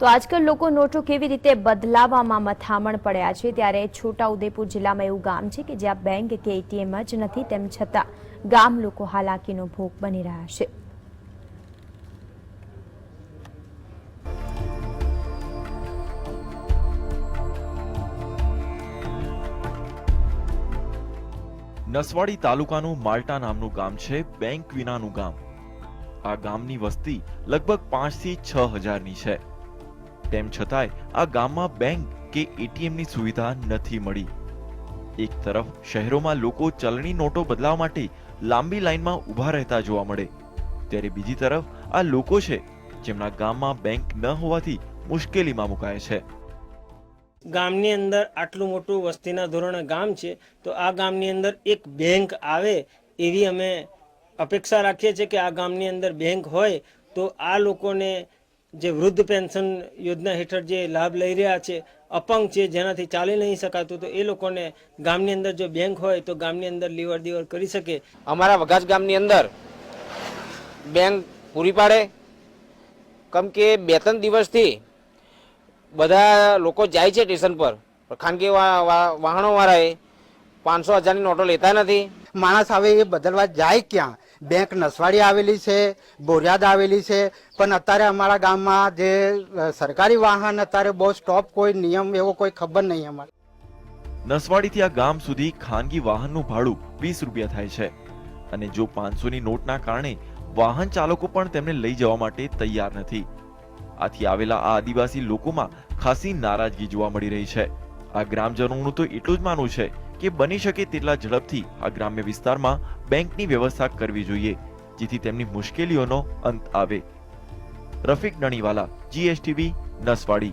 તો આજકાલ લોકો નોટો કેવી રીતે બદલાવવામાં મથામણ પડ્યા છે? ત્યારે છોટાઉદેપુર જિલ્લામાં એવું ગામ છે કે જ્યાં બેંક કે એટીએમ જ નથી, તેમ છતાં ગામ લોકો હાલાકીનો ભોગ બની રહ્યા છે. નસવાડી તાલુકાનું માલ્ટા નામનું ગામ છે, બેંક વિનાનું ગામ. આ ગામની વસ્તી લગભગ પાંચથી છ હજારની છે. તેમ છતાંય આ ગામમાં બેંક કે એટીએમની સુવિધા નથી મળી. એક તરફ શહેરોમાં લોકો ચલણી નોટો બદલાવ માટે લાંબી લાઈનમાં ઊભા રહેતા જોવા મળે. ત્યારે બીજી તરફ આ લોકો છે, જેમના ગામમાં બેંક ન હોવાથી મુશ્કેલીમાં મુકાય છે. ગામની અંદર આટલું મોટું વસ્તીના ધોરણે ગામ છે, તો આ ગામની અંદર એક બેંક આવે એવી અમે અપેક્ષા રાખીએ છીએ કે આ ગામની અંદર બેંક હોય, તો આ લોકોને જે વૃદ્ધ પેન્શન યોજના હેઠળ જે લાભ લઈ રહ્યા છે, અપંગ છે, જેનાથી ચાલી નહીં શકાતું, તો એ લોકોને ગામની અંદર જો બેંક હોય, તો ગામની અંદર લીવર દીવર કરી શકે. અમારા વઘાસ ગામની અંદર બેંક પૂરી પાડે. કેમ કે બે ત્રણ દિવસથી બધા લોકો જાય છે સ્ટેશન પર. ખાનગી વાહનોવાળાએ પાંચસો હજારની નોટો લેતા નથી. માણસ હવે એ બદલવા જાય ક્યાં? બેંક નસવાડી આવેલી છે, બોરિયાદ આવેલી છે, પણ અત્યારે અમારા ગામમાં જે સરકારી વાહન અત્યારે બહુ સ્ટોપ કોઈ નિયમ એવો કોઈ ખબર નહીં અમારે. નસવાડીથી આ ગામ સુધી ખાનગી વાહનનું ભાડું વીસ રૂપિયા થાય છે. અને જો પાંચસોની નોટના કારણે વાહન ચાલકો પણ તેમને લઈ જવા માટે તૈયાર નથી. આથી આવેલા આ આદિવાસી લોકોમાં ખાસી નારાજગી જોવા મળી રહી છે. આ ગ્રામજનોનું તો એટલું જ માનવું છે કે બની શકે તેટલા ઝડપથી આ ગ્રામ્ય વિસ્તારમાં બેંકની વ્યવસ્થા કરવી જોઈએ, જેથી તેમની મુશ્કેલીઓનો અંત આવે. રફીક નણીવાલા જીએસટીવી નસવાડી.